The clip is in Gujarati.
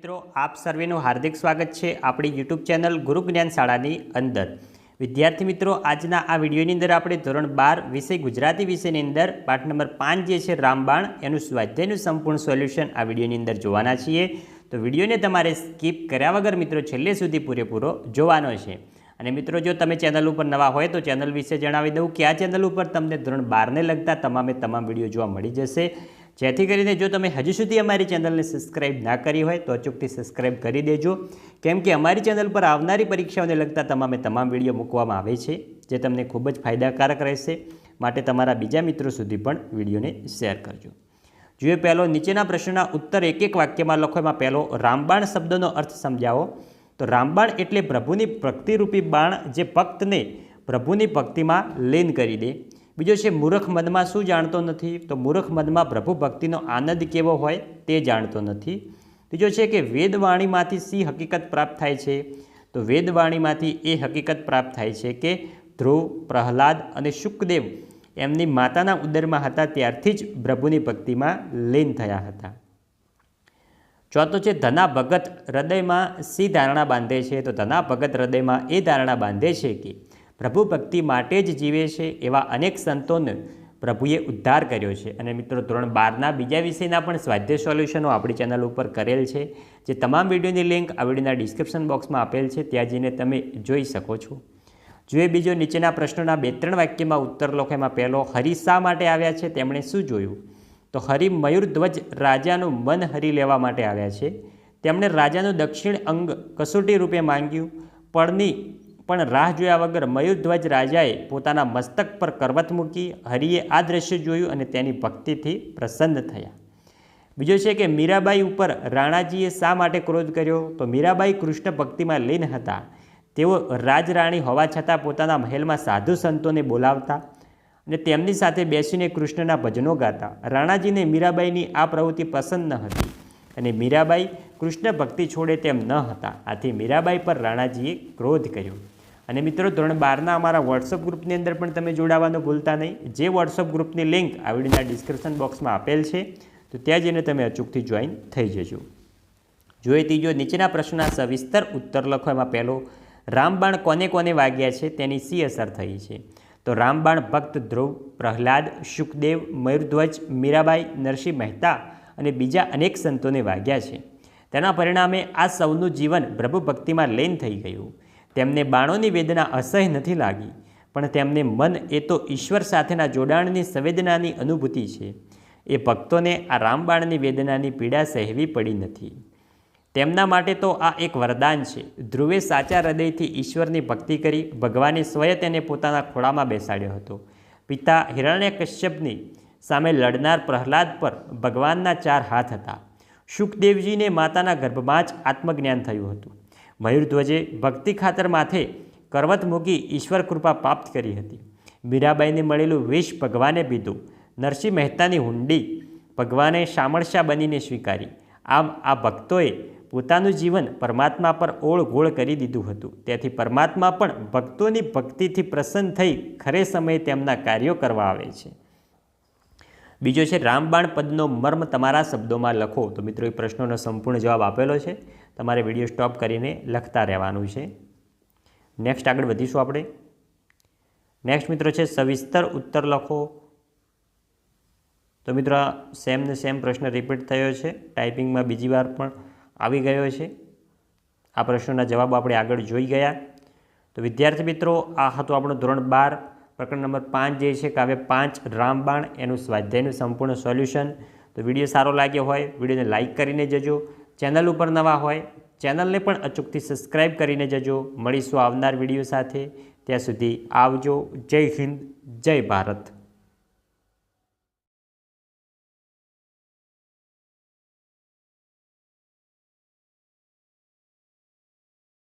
મિત્રો, આપ સર્વેનું હાર્દિક સ્વાગત છે આપણી યુટ્યુબ ચેનલ ગુરુ જ્ઞાન શાળાની અંદર. વિદ્યાર્થી મિત્રો, આજના આ વિડીયોની અંદર આપણે ધોરણ બાર વિષય ગુજરાતી વિષયની અંદર, પાઠ નંબર પાંચ જે છે રામબાણ, એનું સ્વાધ્યાયનું સંપૂર્ણ સોલ્યુશન આ વિડીયોની અંદર જોવાના છીએ. તો વિડીયોને તમારે સ્કીપ કર્યા વગર મિત્રો છેલ્લે સુધી પૂરેપૂરો જોવાનો છે. અને મિત્રો, જો તમે ચેનલ ઉપર નવા હોય તો ચેનલ વિશે જણાવી દઉં કે આ ચેનલ ઉપર તમને ધોરણ બારને લગતા તમામે તમામ વીડિયો જોવા મળી જશે. જેથી કરીને જો તમે હજુ સુધી અમારી ચેનલને સબસ્ક્રાઇબ ના કરી હોય, તો અચૂકથી સબસ્ક્રાઇબ કરી દેજો. કેમ કે અમારી ચેનલ પર આવનારી પરીક્ષાઓને લગતા તમામે તમામ વીડિયો મૂકવામાં આવે છે, જે તમને ખૂબ જ ફાયદાકારક રહેશે. માટે તમારા બીજા મિત્રો સુધી પણ વિડીયોને શેર કરજો. જોઈએ પહેલો, નીચેના પ્રશ્નના ઉત્તર એક એક વાક્યમાં લખો. એમાં પહેલો, રામબાણ શબ્દનો અર્થ સમજાવો. તો રામબાણ એટલે પ્રભુની ભક્તિરૂપી બાણ જે ભક્તને પ્રભુની ભક્તિમાં લીન કરી દે. બીજો છે, મૂર્ખ મનમાં શું જાણતો નથી? તો મૂર્ખ મનમાં પ્રભુ ભક્તિનો આનંદ કેવો હોય તે જાણતો નથી. બીજો છે કે વેદવાણીમાંથી સી હકીકત પ્રાપ્ત થાય છે? તો વેદવાણીમાંથી એ હકીકત પ્રાપ્ત થાય છે કે ધ્રુવ, પ્રહલાદ અને શુકદેવ એમની માતાના ઉદરમાં હતા, ત્યારથી જ પ્રભુની ભક્તિમાં લીન થયા હતા. ચોથો છે, ધના ભગત હૃદયમાં સી ધારણા બાંધે છે? તો ધના ભગત હૃદયમાં એ ધારણા બાંધે છે કે પ્રભુ ભક્તિ માટે જ જીવે છે એવા અનેક સંતોને પ્રભુએ ઉદ્ધાર કર્યો છે. અને મિત્રો, ધોરણ બારના બીજા વિષયના પણ સ્વાધ્યાય સોલ્યુશનો આપણી ચેનલ ઉપર કરેલ છે, જે તમામ વિડીયોની લિંક આ વિડીયોના ડિસ્ક્રિપ્શન બોક્સમાં આપેલ છે. ત્યાં જઈને તમે જોઈ શકો છો. જોઈએ બીજો નીચેના પ્રશ્નોના બે ત્રણ વાક્યમાં ઉત્તર લખો એમાં પહેલો, હરી શા માટે આવ્યા છે? તેમણે શું જોયું? તો હરિ મયુરધ્વજ રાજાનું મન હરી લેવા માટે આવ્યા છે. તેમણે રાજાનું દક્ષિણ અંગ કસોટી રૂપે માંગ્યું. પળની પણ રાહ જોયા વગર મયુરધ્વજ રાજાએ પોતાના મસ્તક પર કરવત મૂકી હરિએ આ દ્રશ્ય જોયું અને તેની ભક્તિથી પ્રસન્ન થયા. બીજો છે કે મીરાબાઈ ઉપર રાણાજીએ શા માટે ક્રોધ કર્યો? તો મીરાબાઈ કૃષ્ણ ભક્તિમાં લીન હતા. તેઓ રાજરાણી હોવા છતાં પોતાના મહેલમાં સાધુ સંતોને બોલાવતા અને તેમની સાથે બેસીને કૃષ્ણના ભજનો ગાતા. રાણાજીને મીરાબાઈની આ પ્રવૃત્તિ પસંદ ન હતી અને મીરાબાઈ કૃષ્ણ ભક્તિ છોડે તેમ ન હતા. આથી મીરાબાઈ પર રાણાજીએ ક્રોધ કર્યો. અને મિત્રો, ધોરણ બારના અમારા વોટ્સઅપ ગ્રુપની અંદર પણ તમે જોડાવાનું ભૂલતા નહીં. જે વોટ્સઅપ ગ્રુપની લિંક આ વિડીયોના ડિસ્ક્રિપ્શન બોક્સમાં આપેલ છે, તો ત્યાં જઈને તમે અચૂકથી જોઈન થઈ જજો. જોઈએ ત્રીજો, નીચેના પ્રશ્નના સવિસ્તર ઉત્તર લખો. એમાં પહેલો, રામબાણ કોને કોને વાગ્યા છે? તેની સી અસર થઈ છે. તો રામબાણ ભક્ત ધ્રુવ, પ્રહલાદ શુકદેવ મયુરધ્વજ, મીરાબાઈ, નરસિંહ મહેતા અને બીજા અનેક સંતોને વાગ્યા છે. તેના પરિણામે આ સૌનું જીવન પ્રભુ ભક્તિમાં લીન થઈ ગયું. તેમને બાણોની વેદના અસહ્ય નથી લાગી, પણ તેમને મન એ તો ઈશ્વર સાથેના જોડાણની સંવેદનાની અનુભૂતિ છે. એ ભક્તોને આ રામબાણની વેદનાની પીડા સહેવી પડી નથી. તેમના માટે તો આ એક વરદાન છે. ધ્રુવે સાચા હૃદયથી ઈશ્વરની ભક્તિ કરી ભગવાને સ્વયં તેને પોતાના ખોળામાં બેસાડ્યો હતો. પિતા હિરણ્ય કશ્યપની સામે લડનાર પ્રહલાદ પર ભગવાનના ચાર હાથ હતા. શુકદેવજીને માતાના ગર્ભમાં જ આત્મજ્ઞાન થયું હતું. મયુરધ્વજે ભક્તિ ખાતર માથે કરવત મૂકી ઈશ્વર કૃપા પ્રાપ્ત કરી હતી. મીરાબાઈને મળેલું વિષ ભગવાને પીધું નરસિંહ મહેતાની હુંડી ભગવાને શામળશા બનીને સ્વીકારી. આમ આ ભક્તોએ પોતાનું જીવન પરમાત્મા પર ઓળ ગોળ કરી દીધું હતું. તેથી પરમાત્મા પણ ભક્તોની ભક્તિથી પ્રસન્ન થઈ ખરે સમયે તેમના કાર્યો કરવા આવે છે. બીજો છે, રામબાણ પદનો મર્મ તમારા શબ્દોમાં લખો. તો મિત્રો, એ પ્રશ્નોનો સંપૂર્ણ જવાબ આપેલો છે. તમારે વીડિયો સ્ટોપ કરીને લખતા રહેવાનું છે. નેક્સ્ટ આગળ વધીશું આપણે. નેક્સ્ટ મિત્રો છે, સવિસ્તર ઉત્તર લખો. તો મિત્રો સેમ ને સેમ પ્રશ્ન રિપીટ થયો છે. ટાઈપિંગમાં બીજી વાર પણ આવી ગયો છે. આ પ્રશ્નોના જવાબ આપણે આગળ જોઈ ગયા. તો વિદ્યાર્થી મિત્રો, આ હતો આપણું ધોરણ બાર. પ્રકરણ નંબર પાંચ જે છે કાવ્ય પાંચ રામબાણ, એનું સ્વાધ્યાયનું સંપૂર્ણ સોલ્યુશન. તો વીડિયો સારો લાગ્યો હોય, વિડીયોને લાઇક કરીને જજો. ચેનલ ઉપર નવા હોય, ચેનલને પણ અચૂકથી સબસ્ક્રાઈબ કરીને જજો. મળીશું આવનાર વીડિયો સાથે. ત્યાં સુધી આવજો. જય હિન્દ, જય ભારત.